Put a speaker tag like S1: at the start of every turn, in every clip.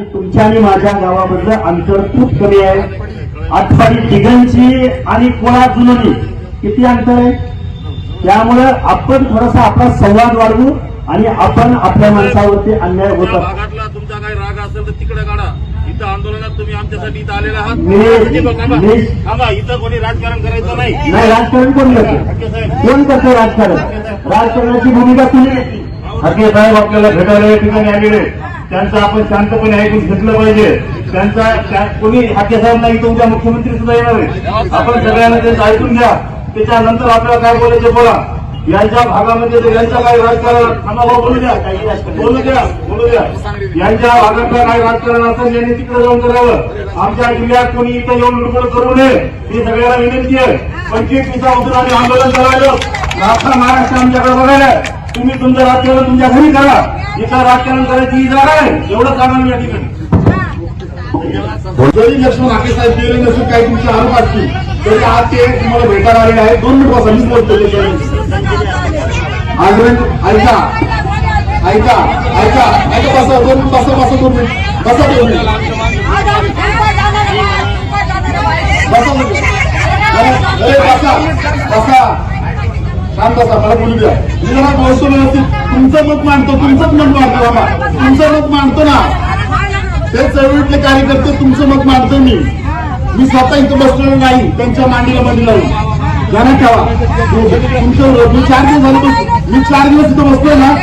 S1: तुमच्या आणि माझ्या गावामधलं अंतर खूप कमी आहे. आठवाडी दिगंची आणि कोळा जुनोनी किती अंतर आहे? त्यामुळं आपण थोडासा आपला संवाद वाढवू आणि आपण आपल्या माणसावरती अन्याय होता
S2: तुमचा काही राग असेल तर तिकडे काढा. इथं आंदोलनात तुम्ही आमच्यासाठी इथं आलेला आहात. इथं कोणी राजकारण करायचं नाही.
S1: नाही राजकारण कोण करते? कोण करते राजकारण? राजकारणाची भूमिका तुम्ही घेतली
S3: हाके साहेब आपल्याला भेटायला या ठिकाणी आलेले. त्यांचं आपण शांतपणे ऐकून घेतलं पाहिजे. त्यांचा कोणी हाके साहेब नाही तर उद्या मुख्यमंत्री सुद्धा येणार आहे. आपण सगळ्यांना त्यांचं ऐकून घ्या. त्याच्यानंतर आपल्याला काय बोलायचे बोला. यांच्या भागामध्ये यांचा यांच्या काही राजकारण? थांबा बोलू द्या. बोलू द्या. बोलू द्या. यांच्या भागातलं काही राजकारण असेल यांनी तिकडे जाऊन करावं. आमच्या जिल्ह्यात कोणी इथं येऊन लुडबड करू नये. ही सगळ्याला विनंती आहे. पंचवीस दिवसापासून आम्ही आंदोलन करायचं नागपूर महाराष्ट्र आमच्याकडे बघायला तुम्ही तुमचं राजकारण तुमच्या घरी करा. इथं राजकारण करायची ही जागा आहे. एवढं सांगा मी या ठिकाणी.
S4: जरी लक्ष्मण हाके साहेब गेले नसून काही तुमचे आरोप असतील तरी आज ते तुम्हाला भेटायला आलेले आहेत. दोन मिनिट बसा मीच बोलतो आग्रह ऐका. ऐका ऐका ऐका बसा दोन मिनिट बसा बसा दोन मिनिट. बसा दोन मिनिट. बसा दोन बसा बसा. शांत बसा मला बोलू द्या. मी जरा व्यवस्थित. तुमचं मत मांडतो तुमचंच मत मांडतो बाबा. तुमचं मत मांडतो ना. ते चळवळीतले कार्यकर्ते तुमचं मत मांडतो मी. मी स्वतः इथं बसलेलो नाही त्यांच्या मांडीला मध्ये लावून ध्यानात ठेवा. तुमचं मी चार दिवस झाले मी चार दिवस इथं बसलो ना.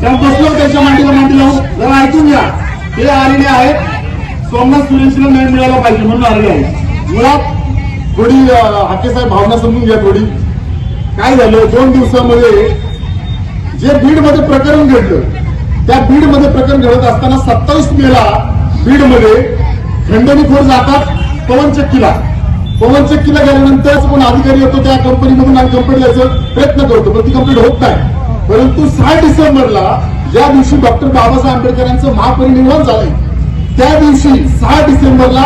S4: त्या बसलो त्यांच्या मांडीला मांडी लावून. जरा ऐकून घ्या. ते आलेले आहेत. सोमनाथ सुरेशला न्याय मिळाला पाहिजे म्हणून आलेले आहेत. मुळात थोडी हाके साहेब भावना समजून घ्या थोडी. काय झालं? दोन दिवसामध्ये जे बीडमध्ये प्रकरण घडलं त्या बीडमध्ये प्रकरण घडत असताना सत्तावीस मेला बीडमध्ये खंडणीखोर जातात पवन चक्कीला. पवन चक्कीला गेल्यानंतर कोण अधिकारी येतो त्या कंपनीमधून आणि कंपनी यायचं प्रयत्न करतो पण ती कंप्लीट होत नाही. परंतु सहा डिसेंबरला ज्या दिवशी डॉक्टर बाबासाहेब आंबेडकरांचं महापरिनिर्वाण झालंय त्या दिवशी सहा डिसेंबरला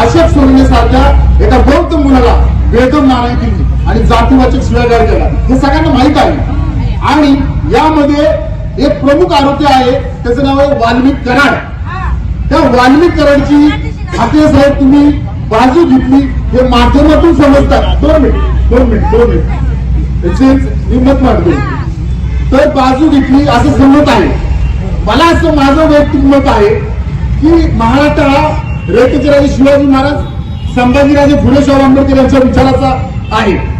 S4: अशोक सोनवणे एका बौद्ध मुलाला बेदम नारायण दिली. आणि जातीवाचक शिवागार केला. हे सगळ्यांना माहीत आहे. आणि यामध्ये एक प्रमुख आरोपी आहे त्याचं नाव आहे वाल्मिक कराड. त्या वाल्मिक कराडची ठाकरे साहेब तुम्ही बाजू घेतली हे माध्यमातून समजतात. दोन मिनिट दोन मिनिट दोन मिनिट. त्याची मी मत मांडतो तर बाजू घेतली असं समजत आहे. मला असं माझं वैयक्तिक मत आहे की महाराष्ट्राला रयतेचे राजे शिवाजी महाराज संभाजीराजे फुले शाहू आंबेडकर यांच्या विचाराचा आहे.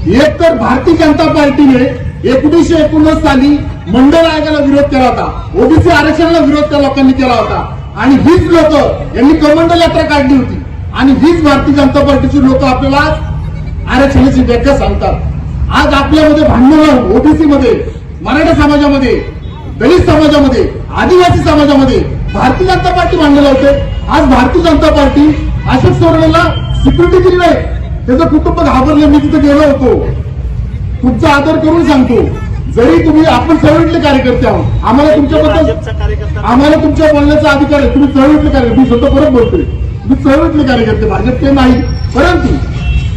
S4: एक तर भारतीय जनता पार्टीने एकोणीसशे एकोणनव्वद साली मंडळ आयोगाला विरोध केला होता. ओबीसी आरक्षणाला विरोध त्या लोकांनी केला होता. आणि हीच लोक यांनी कमंडल यात्रा काढली होती. आणि हीच भारतीय जनता पार्टीची लोक आपल्याला आरक्षणाची व्याख्या सांगतात. आज आपल्यामध्ये भांडण ओबीसी मध्ये मराठा समाजामध्ये दलित समाजामध्ये आदिवासी समाजामध्ये भारतीय जनता पार्टी भांडण होते आज भारतीय जनता पार्टी अशोक सोरेला सिक्युरिटी दिली नाही. त्याचं कुटुंब घाबरलं मी तिथे गेलो होतो. तुमचा आदर करून सांगतो. जरी तुम्ही आपण चळवळीतले कार्यकर्ते आहोत. आम्हाला तुमच्याबद्दल आम्हाला तुमच्या बोलण्याचा अधिकार आहे. तुम्ही चळवळीतले कार्यकर्ते. मी स्वतः परत बोलतोय. तुम्ही चळवळीतले कार्यकर्ते. भाजपचे नाही. परंतु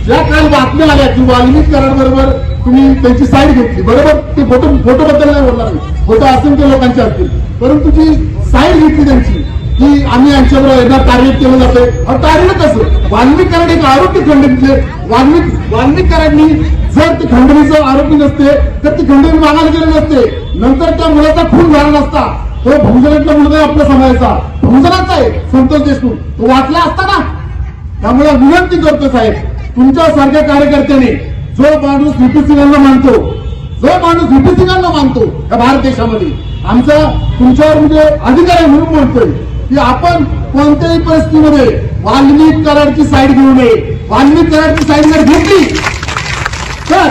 S4: ज्या काल बातम्या आल्या की वाल्मिक कराड बरोबर तुम्ही त्यांची साईड घेतली. बरोबर? ते फोटो फोटो बद्दल नाही बोलणार मी फोटो असंख्य लोकांचे असतील परंतु जी साईड घेतली त्यांची की आम्ही यांच्याबरोबर यांना टार्गेट केलं जाते. अहो टार्गेट एक आरोपी खंडणीतले वाल्मिक वाल्मिक कराडनी जर ती खंडणीचं आरोपी नसते तर ती खंडणी मागायला गेले नसते. नंतर त्या मुलाचा खून झाला नसता. तो भूजनातला मुलगा आपला आपल्या समाजाचा. भूजनाचा आहे संतोष देशमुख. तो वाचला असता ना? त्यामुळे विनंती करतो साहेब तुमच्यासारख्या कार्यकर्त्याने जो माणूस व्हीपी सिंगांना मानतो जो माणूस व्हीपी सिंगांना मानतो या भारत देशामध्ये आमचा तुमच्यावर म्हणजे अधिकार आहे म्हणून म्हणतोय की आपण कोणत्याही परिस्थितीमध्ये वाल्मी कराडची साईड घेऊ नये. वाल्मी कराडची साईड जर घेतली तर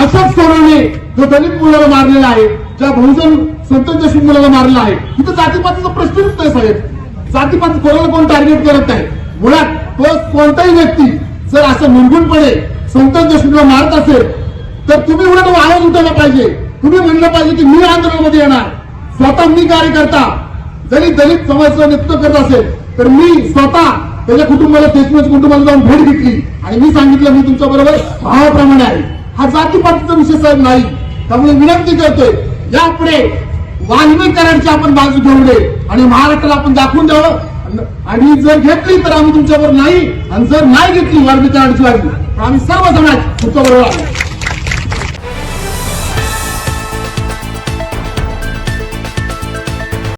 S4: अशोक सोनवणे जो दलित मुलाला मारलेला आहे ज्या बहुजन संतोष जशी मुलाला मारलेला आहे तिथं जातीपातीचा प्रश्नच नाही साहेब. जातीपात कोणाला कोण टार्गेट करत नाही मुळात तो कोणताही व्यक्ती जर असं निर्गुणपणे संतोष देशमुखला मारत असेल तर तुम्ही उलट आवाज उठवला पाहिजे. तुम्ही म्हणलं पाहिजे की मी आंदोलनामध्ये येणार. स्वतः मी कार्यकर्ता. जरी दलित समाजाचं नेतृत्व करत असेल तर मी स्वतः त्याच्या कुटुंबाला देशमुख कुटुंबाला जाऊन भेट घेतली. आणि मी सांगितलं मी तुमच्या बरोबर भावाप्रमाणे आहे. हा जातीपातीचा विषय साहेब नाही. त्यामुळे विनंती करतोय यापुढे वाल्मीकरांची आपण बाजू घेऊ नये. आणि महाराष्ट्राला आपण दाखवून द्यावं. आणि जर घेतली तर आम्ही तुमच्यावर नाही आणि जर नाही घेतली वाल्मीकरांची बाजू तर आम्ही सर्व समाज तुमच्याबरोबर आहे